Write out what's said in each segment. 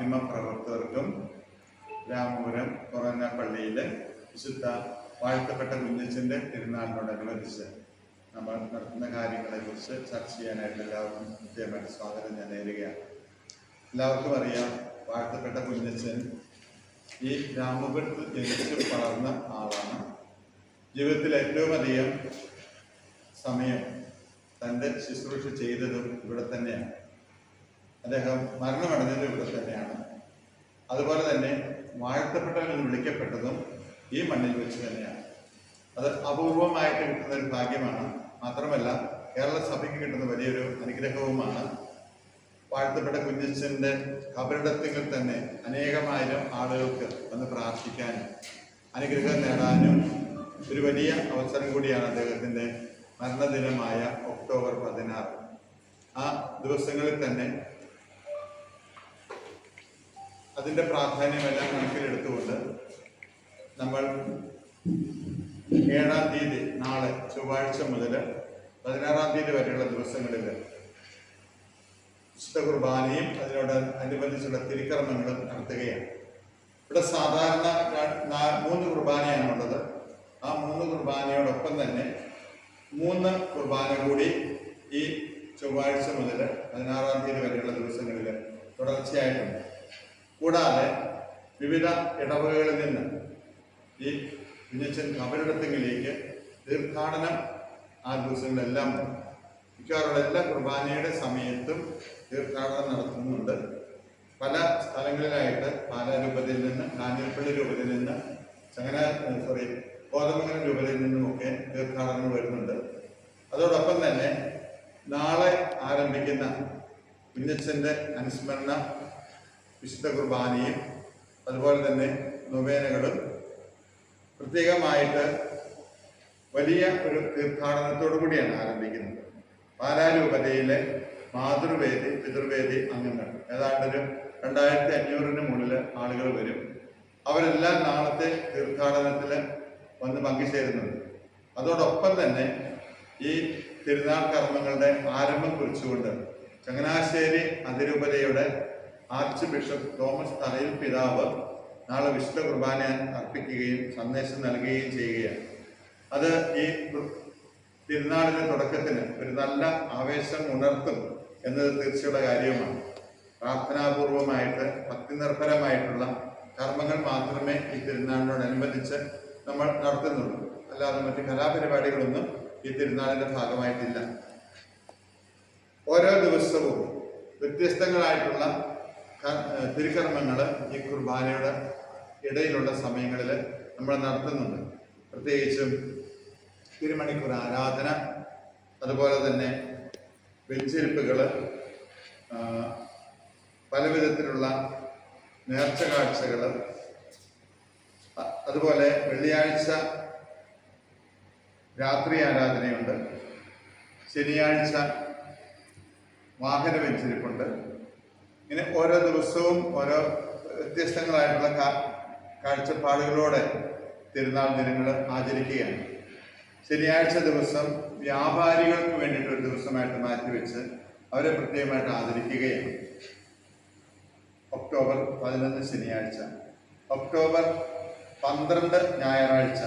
മാധ്യമപ്രവർത്തകർക്കും Ramapuram corona പള്ളിയിലെ വിശുദ്ധ വാഴ്ത്തപ്പെട്ട കുഞ്ഞച്ചന്റെ തിരുനാളിനോടനുബന്ധിച്ച് നമ്മൾ നടത്തുന്ന കാര്യങ്ങളെക്കുറിച്ച് ചർച്ച ചെയ്യാനായിട്ട് എല്ലാവർക്കും കൃത്യമായിട്ട് സ്വാഗതം ഞാൻ നേരുകയാണ്. എല്ലാവർക്കും അറിയാം വാഴ്ത്തപ്പെട്ട കുഞ്ഞച്ചൻ ഈ രാമപുരത്ത് ജനിച്ച് വളർന്ന ആളാണ്. ജീവിതത്തിൽ ഏറ്റവും അധികം സമയം തന്റെ ശുശ്രൂഷ ചെയ്തതും ഇവിടെ തന്നെയാണ്. അദ്ദേഹം മരണമടഞ്ഞത് ഇവിടെ തന്നെയാണ് അതുപോലെ തന്നെ വാഴ്ത്തപ്പെട്ടവൻ എന്ന് വിളിക്കപ്പെട്ടതും ഈ മണ്ണിൽ വെച്ച് തന്നെയാണ്. അത് അപൂർവമായിട്ട് കിട്ടുന്ന ഒരു ഭാഗ്യമാണ്. മാത്രമല്ല കേരള സഭയ്ക്ക് കിട്ടുന്ന വലിയൊരു അനുഗ്രഹവുമാണ്. വാഴ്ത്തപ്പെട്ട കുഞ്ഞച്ഛന്റെ കബറിടത്തിൽ തന്നെ അനേകമായിരം ആളുകൾക്ക് വന്ന് പ്രാർത്ഥിക്കാനും അനുഗ്രഹം നേടാനും ഒരു വലിയ അവസരം കൂടിയാണ് അദ്ദേഹത്തിന്റെ മരണദിനമായ ഒക്ടോബർ പതിനാറ്. ആ ദിവസങ്ങളിൽ തന്നെ അതിന്റെ പ്രാധാന്യമെല്ലാം കണക്കിലെടുത്തുകൊണ്ട് നമ്മൾ ഏഴാം തീയതി നാളെ ചൊവ്വാഴ്ച മുതൽ പതിനാറാം തീയതി വരെയുള്ള ദിവസങ്ങളിൽ വിശുദ്ധ കുർബാനയും അതിനോട് അനുബന്ധിച്ചുള്ള തിരുക്കർമ്മങ്ങളും നടത്തുകയാണ്. ഇവിടെ സാധാരണ മൂന്ന് കുർബാനയാണുള്ളത് ആ മൂന്ന് കുർബാനയോടൊപ്പം തന്നെ മൂന്ന് കുർബാന കൂടി ഈ ചൊവ്വാഴ്ച മുതൽ പതിനാറാം തീയതി വരെയുള്ള ദിവസങ്ങളിൽ തുടർച്ചയായിട്ടുണ്ട്. കൂടാതെ വിവിധ ഇടവകകളിൽ നിന്ന് ഈ കുഞ്ഞച്ചൻ കബരിടത്തെങ്കിലേക്ക് തീർത്ഥാടനം ആ ദിവസങ്ങളിലെല്ലാം മിക്കവാറുള്ള എല്ലാ കുർബാനയുടെ സമയത്തും തീർത്ഥാടനം നടത്തുന്നുണ്ട്. പല സ്ഥലങ്ങളിലായിട്ട് പാലാരൂപതയിൽ നിന്ന് കാഞ്ഞിരപ്പള്ളി രൂപതയിൽ നിന്ന് ചങ്ങന സോറി കോതമംഗലം രൂപതയിൽ നിന്നുമൊക്കെ തീർത്ഥാടനം വരുന്നുണ്ട്. അതോടൊപ്പം തന്നെ നാളെ ആരംഭിക്കുന്ന കുഞ്ഞച്ചന്റെ അനുസ്മരണ വിശുദ്ധ കുർബാനയും അതുപോലെ തന്നെ നൊവേനകളും പ്രത്യേകമായിട്ട് വലിയ ഒരു തീർത്ഥാടനത്തോടു കൂടിയാണ് ആരംഭിക്കുന്നത്. പാലാരൂപതയിലെ മാതൃവേദി പിതൃവേദി അംഗങ്ങൾ. ഏതാണ്ട് ഒരു രണ്ടായിരത്തി അഞ്ഞൂറിന് മുകളിൽ ആളുകൾ വരും. അവരെല്ലാം നാളത്തെ തീർത്ഥാടനത്തിൽ വന്ന് പങ്കുചേരുന്നുണ്ട്. അതോടൊപ്പം തന്നെ ഈ തിരുനാൾ കർമ്മങ്ങളുടെ ആരംഭം കുറിച്ചുകൊണ്ട് ചങ്ങനാശ്ശേരി അതിരൂപതയുടെ ആർച്ച് ബിഷപ്പ് തോമസ് തറയിൽ പിതാവ് നാളെ വിശുദ്ധ കുർബാന അർപ്പിക്കുകയും സന്ദേശം നൽകുകയും ചെയ്യുകയാണ്. അത് ഈ തിരുനാളിന്റെ തുടക്കത്തിന് ഒരു നല്ല ആവേശം ഉണർത്തും എന്നത് തീർച്ചയുള്ള കാര്യമാണ്. പ്രാർത്ഥനാപൂർവമായിട്ട് ഭക്തി നിർഭരമായിട്ടുള്ള കർമ്മങ്ങൾ മാത്രമേ ഈ തിരുനാളിനോടനുബന്ധിച്ച് നമ്മൾ നടത്തുന്നുള്ളൂ. അല്ലാതെ മറ്റ് കലാപരിപാടികളൊന്നും ഈ തിരുനാളിന്റെ ഭാഗമായിട്ടില്ല. ഓരോ ദിവസവും വ്യത്യസ്തങ്ങളായിട്ടുള്ള തിരുക്കർമ്മങ്ങൾ ഈ കുർബാനയുടെ ഇടയിലുള്ള സമയങ്ങളിൽ നമ്മൾ നടത്തുന്നുണ്ട്. പ്രത്യേകിച്ചും തിരുമണിക്കൂർ ആരാധന അതുപോലെ തന്നെ വെച്ചിരിപ്പുകൾ പല വിധത്തിലുള്ള നേർച്ച കാഴ്ചകൾ അതുപോലെ വെള്ളിയാഴ്ച രാത്രി ആരാധനയുണ്ട്. ശനിയാഴ്ച വാഹന വെഞ്ചരിപ്പുണ്ട് ഇങ്ങനെ ഓരോ ദിവസവും ഓരോ വ്യത്യസ്തങ്ങളായിട്ടുള്ള കാഴ്ചപ്പാടുകളോടെ തിരുനാൾ ദിനങ്ങൾ ആചരിക്കുകയാണ്. ശനിയാഴ്ച ദിവസം വ്യാപാരികൾക്ക് വേണ്ടിയിട്ട് ഒരു ദിവസമായിട്ട് മാറ്റിവെച്ച് അവരെ പ്രത്യേകമായിട്ട് ആദരിക്കുകയാണ്. ഒക്ടോബർ പതിനൊന്ന് ശനിയാഴ്ച. ഒക്ടോബർ പന്ത്രണ്ട് ഞായറാഴ്ച.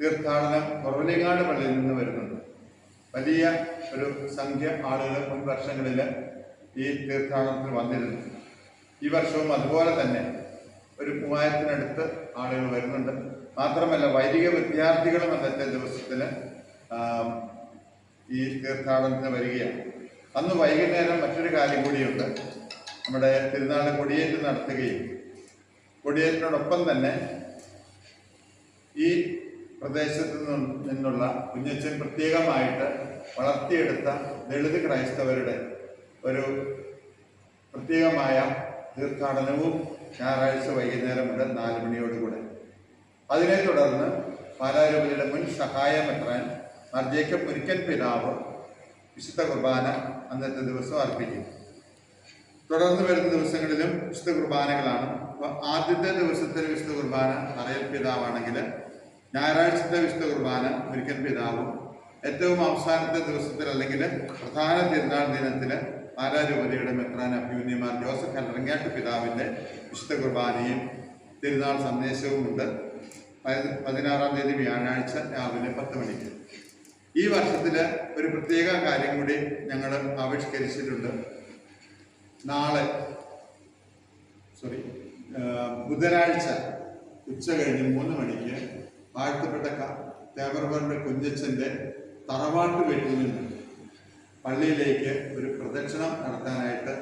തീർത്ഥാടനം കുറവലിങ്ങാട് പള്ളിയിൽ നിന്ന് വരുന്നുണ്ട്. വലിയ ഒരു സംഖ്യ ആളുകൾ മുൻ വർഷങ്ങളിൽ ഈ തീർത്ഥാടനത്തിന് വന്നിരുന്നു. ഈ വർഷവും അതുപോലെ തന്നെ ഒരു മൂവായിരത്തിനടുത്ത് ആളുകൾ വരുന്നുണ്ട്. മാത്രമല്ല വൈദിക വിദ്യാർത്ഥികളും അന്നത്തെ ദിവസത്തിന് ഈ തീർത്ഥാടനത്തിന് വരികയാണ്. അന്ന് വൈകുന്നേരം മറ്റൊരു കാര്യം കൂടിയുണ്ട്. നമ്മുടെ തിരുനാളിന് കൊടിയേറ്റ് നടത്തുകയും കൊടിയേറ്റിനോടൊപ്പം തന്നെ ഈ പ്രദേശത്ത് നിന്നുള്ള കുഞ്ഞച്ചൻ പ്രത്യേകമായിട്ട് വളർത്തിയെടുത്ത ദളിത് ക്രൈസ്തവരുടെ ഒരു പ്രത്യേകമായ തീർത്ഥാടനവും ഞായറാഴ്ച വൈകുന്നേരം മുതൽ നാല് മണിയോടുകൂടെ. അതിനെ തുടർന്ന് പാലാരൂപതയുടെ മുൻ സഹായമെത്രാൻ മാർ ജേക്കബ് മുരിക്കൻ പിതാവ് വിശുദ്ധ കുർബാന അന്നത്തെ ദിവസം അർപ്പിക്കും. തുടർന്ന് വരുന്ന ദിവസങ്ങളിലും വിശുദ്ധ കുർബാനകളാണ്. അപ്പോൾ ആദ്യത്തെ ദിവസത്തെ വിശുദ്ധ കുർബാന അറിയൽ പിതാവാണെങ്കിൽ ഞായറാഴ്ചത്തെ വിശുദ്ധ കുർബാന മുരിക്കൻ പിതാവും. ഏറ്റവും അവസാനത്തെ ദിവസത്തിൽ അല്ലെങ്കിൽ പ്രധാന തിരുനാൾ ദിനത്തിൽ പാലാരൂപതയുടെ മെത്രാൻ അഭിമന്യമാർ ജോസഫ് കല്ലറങ്ങാട്ട് പിതാവിന്റെ വിശുദ്ധ കുർബാനയും തിരുനാൾ സന്ദേശവുമുണ്ട് പതി- പതിനാറാം തീയതി വ്യാഴാഴ്ച രാവിലെ പത്ത് മണിക്ക്. ഈ വർഷത്തിൽ ഒരു പ്രത്യേക കാര്യം കൂടി ഞങ്ങൾ ആവിഷ്കരിച്ചിട്ടുണ്ട്. നാളെ സോറി ബുധനാഴ്ച ഉച്ച കഴിഞ്ഞ് മൂന്ന് മണിക്ക് വാഴ്ത്തപ്പെട്ട തേവർവറിന്റെ കുഞ്ഞച്ചന്റെ തറവാട്ട് വീട്ടിൽ നിന്ന് പള്ളിയിലേക്ക് ഒരു പ്രദക്ഷിണം നടത്താനായിട്ട്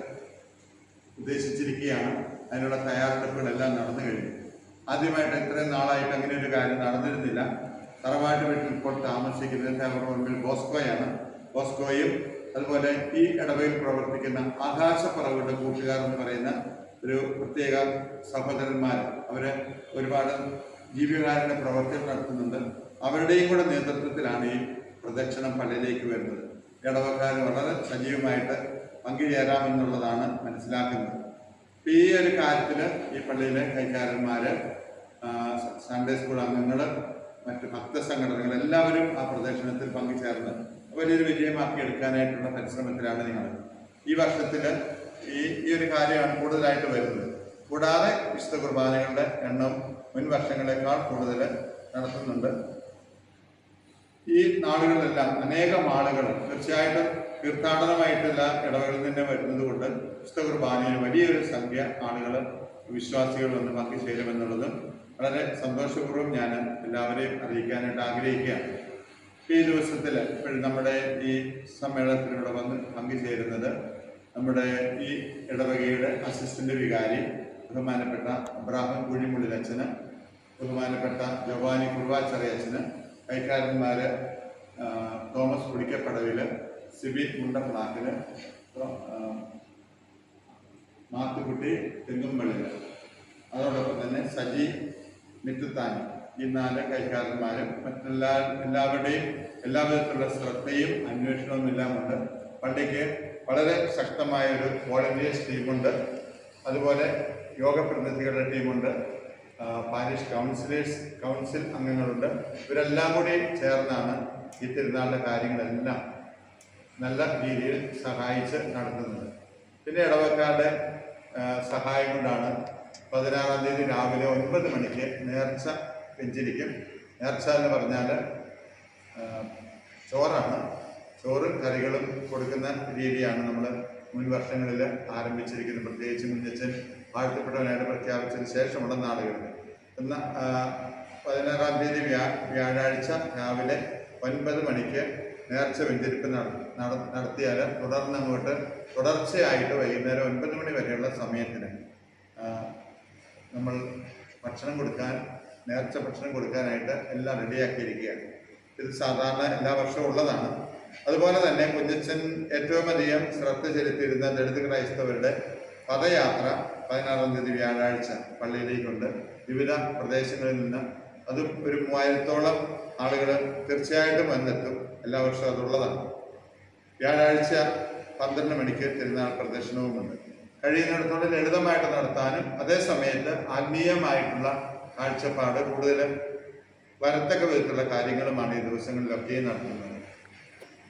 ഉദ്ദേശിച്ചിരിക്കുകയാണ്. അതിനുള്ള തയ്യാറെടുപ്പുകളെല്ലാം നടന്നു കഴിഞ്ഞു. ആദ്യമായിട്ട് ഇത്രയും നാളായിട്ട് അങ്ങനെ ഒരു കാര്യം നടന്നിരുന്നില്ല. തറവാട്ട് വീട്ടിൽ ഇപ്പോൾ താമസിക്കുന്നത് മുമ്പിൽ ബോസ്കോയാണ്. ബോസ്കോയും അതുപോലെ ഈ ഇടവയിൽ പ്രവർത്തിക്കുന്ന ആകാശപ്പറവുകളുടെ കൂട്ടുകാർ എന്ന് പറയുന്ന ഒരു പ്രത്യേക സഹോദരന്മാർ അവർ ഒരുപാട് ജീവികാരുടെ പ്രവർത്തനം നടത്തുന്നുണ്ട്. അവരുടെയും കൂടെ നേതൃത്വത്തിലാണ് ഈ പ്രദക്ഷിണം പള്ളിയിലേക്ക് വരുന്നത്. ഇടവക്കാർ വളരെ സജീവമായിട്ട് പങ്കുചേരാമെന്നുള്ളതാണ് മനസ്സിലാക്കുന്നത്. ഈ ഒരു കാര്യത്തിൽ ഈ പള്ളിയിലെ കൈക്കാരന്മാർ സൺഡേ സ്കൂൾ അംഗങ്ങൾ മറ്റ് ഭക്ത സംഘടനകൾ എല്ലാവരും ആ പ്രദർശനത്തിൽ പങ്കുചേർന്ന് വലിയൊരു വിജയമാക്കി എടുക്കാനായിട്ടുള്ള പരിശ്രമത്തിലാണ് നിങ്ങൾ ഈ വർഷത്തിൽ ഈ ഈ ഒരു കാര്യമാണ് കൂടുതലായിട്ട് വരുന്നത്. കൂടാതെ വിശുദ്ധ കുർബാനകളുടെ എണ്ണം മുൻ വർഷങ്ങളെക്കാൾ കൂടുതൽ നടത്തുന്നുണ്ട്. ഈ നാളുകളിലെല്ലാം അനേകം ആളുകൾ തീർച്ചയായിട്ടും തീർത്ഥാടനമായിട്ടുള്ള ഇടവകളിൽ നിന്ന് വരുന്നത് കൊണ്ട് വിശുദ്ധ കുർബാനയിൽ വലിയൊരു സംഖ്യ ആളുകൾ വിശ്വാസികൾ വന്ന് പങ്കു ചേരുമെന്നുള്ളത് വളരെ സന്തോഷപൂർവം ഞാൻ എല്ലാവരെയും അറിയിക്കാനായിട്ട് ആഗ്രഹിക്കുകയാണ്. ഈ ദിവസത്തിൽ ഇപ്പോഴും നമ്മുടെ ഈ സമ്മേളനത്തിലൂടെ വന്ന് പങ്കുചേരുന്നത് നമ്മുടെ ഈ ഇടവകയുടെ അസിസ്റ്റന്റ് വികാരി ബഹുമാനപ്പെട്ട അബ്രാഹിം കുഴിമുള്ളിലച്ഛന് ബഹുമാനപ്പെട്ട ജവാനി കുറുവാച്ചറിയച്ഛന് കൈക്കാരന്മാര് തോമസ് കുടിക്കപ്പടവിൽ സിബി മുണ്ടപ്ലാക്കിൽ ആ, മാത്തുക്കുട്ടി തെങ്ങുംപള്ളിൽ അതോടൊപ്പം തന്നെ സജി മിത്തുത്താനി ഈ നാല് കൈക്കാരന്മാരും മറ്റെല്ലാ എല്ലാവരുടെയും എല്ലാവിധത്തിലുള്ള ശ്രദ്ധയും അന്വേഷണവും എല്ലാം ഉണ്ട് പള്ളിക്ക് വളരെ ശക്തമായ ഒരു വോളണ്ടിയേഴ്സ് ടീമുണ്ട്. അതുപോലെ യോഗ പ്രതിനിധികളുടെ ടീമുണ്ട്. പാരിഷ് കൗൺസിലേഴ്സ് കൗൺസിൽ അംഗങ്ങളുണ്ട്. ഇവരെല്ലാം കൂടി ചേർന്നാണ് ഈ തിരുനാളിന്റെ കാര്യങ്ങളെല്ലാം നല്ല രീതിയിൽ സഹായിച്ച് നടത്തുന്നത്. പിന്നെ ഇടവക്കാരുടെ സഹായം കൊണ്ടാണ് പതിനാറാം തീയതി രാവിലെ ഒൻപത് മണിക്ക് നേർച്ച വെഞ്ചിരിക്കും. നേർച്ച എന്ന് പറഞ്ഞാൽ ചോറാണ്. ചോറും കറികളും കൊടുക്കുന്ന രീതിയാണ് നമ്മൾ മുൻ വർഷങ്ങളിൽ ആരംഭിച്ചിരിക്കുന്നത്. പ്രത്യേകിച്ച് മുന്നച്ചൻ വാഴ്ത്തപ്പെട്ടവനായിട്ട് പ്രഖ്യാപിച്ചതിന് ശേഷമുള്ള നാളുകളിൽ ഇന്ന് പതിനാറാം തീയതി വ്യാ വ്യാഴാഴ്ച രാവിലെ ഒൻപത് മണിക്ക് നേർച്ച വെഞ്ചരിപ്പ് നട- നട- നടത്തിയാൽ തുടർന്ന് അങ്ങോട്ട് തുടർച്ചയായിട്ട് വൈകുന്നേരം ഒൻപത് മണി വരെയുള്ള സമയത്തിന് നമ്മൾ ഭക്ഷണം കൊടുക്കാൻ നേർച്ച ഭക്ഷണം കൊടുക്കാനായിട്ട് എല്ലാം റെഡിയാക്കിയിരിക്കുകയാണ്. ഇത് സാധാരണ എല്ലാ വർഷവും ഉള്ളതാണ്. അതുപോലെ തന്നെ കുഞ്ഞച്ചൻ ഏറ്റവും അധികം ശ്രദ്ധ ചെലുത്തിയിരുന്ന ദളിത് ക്രൈസ്തവരുടെ പദയാത്ര പതിനാറാം തീയതി വ്യാഴാഴ്ച പള്ളിയിലേക്കുണ്ട്. വിവിധ പ്രദേശങ്ങളിൽ നിന്ന് അതും ഒരു മൂവായിരത്തോളം ആളുകൾ തീർച്ചയായിട്ടും വന്നെത്തും. എല്ലാ വർഷവും അതുള്ളതാണ്. വ്യാഴാഴ്ച പന്ത്രണ്ട് മണിക്ക് തിരുനാൾ പ്രദർശനവുമുണ്ട് കഴിയുന്നിടത്തോളം ലളിതമായിട്ട് നടത്താനും അതേ സമയത്ത് ആത്മീയമായിട്ടുള്ള കാഴ്ചപ്പാട് കൂടുതൽ വരത്തക്ക വിധത്തിലുള്ള കാര്യങ്ങളുമാണ് ഈ ദിവസങ്ങളിലൊക്കെ നടത്തുന്നത്.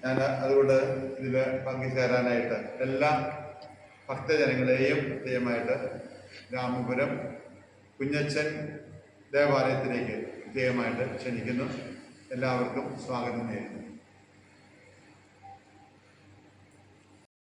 ഞാൻ അതുകൊണ്ട് ഇതിൽ പങ്കുചേരാനായിട്ട് എല്ലാ ഭക്തജനങ്ങളെയും പ്രത്യേകമായിട്ട് രാമപുരം കുഞ്ഞച്ചൻ ദേവാലയത്തിലേക്ക് പ്രത്യേകമായിട്ട് ക്ഷണിക്കുന്നു. എല്ലാവർക്കും സ്വാഗതം നേരുന്നു.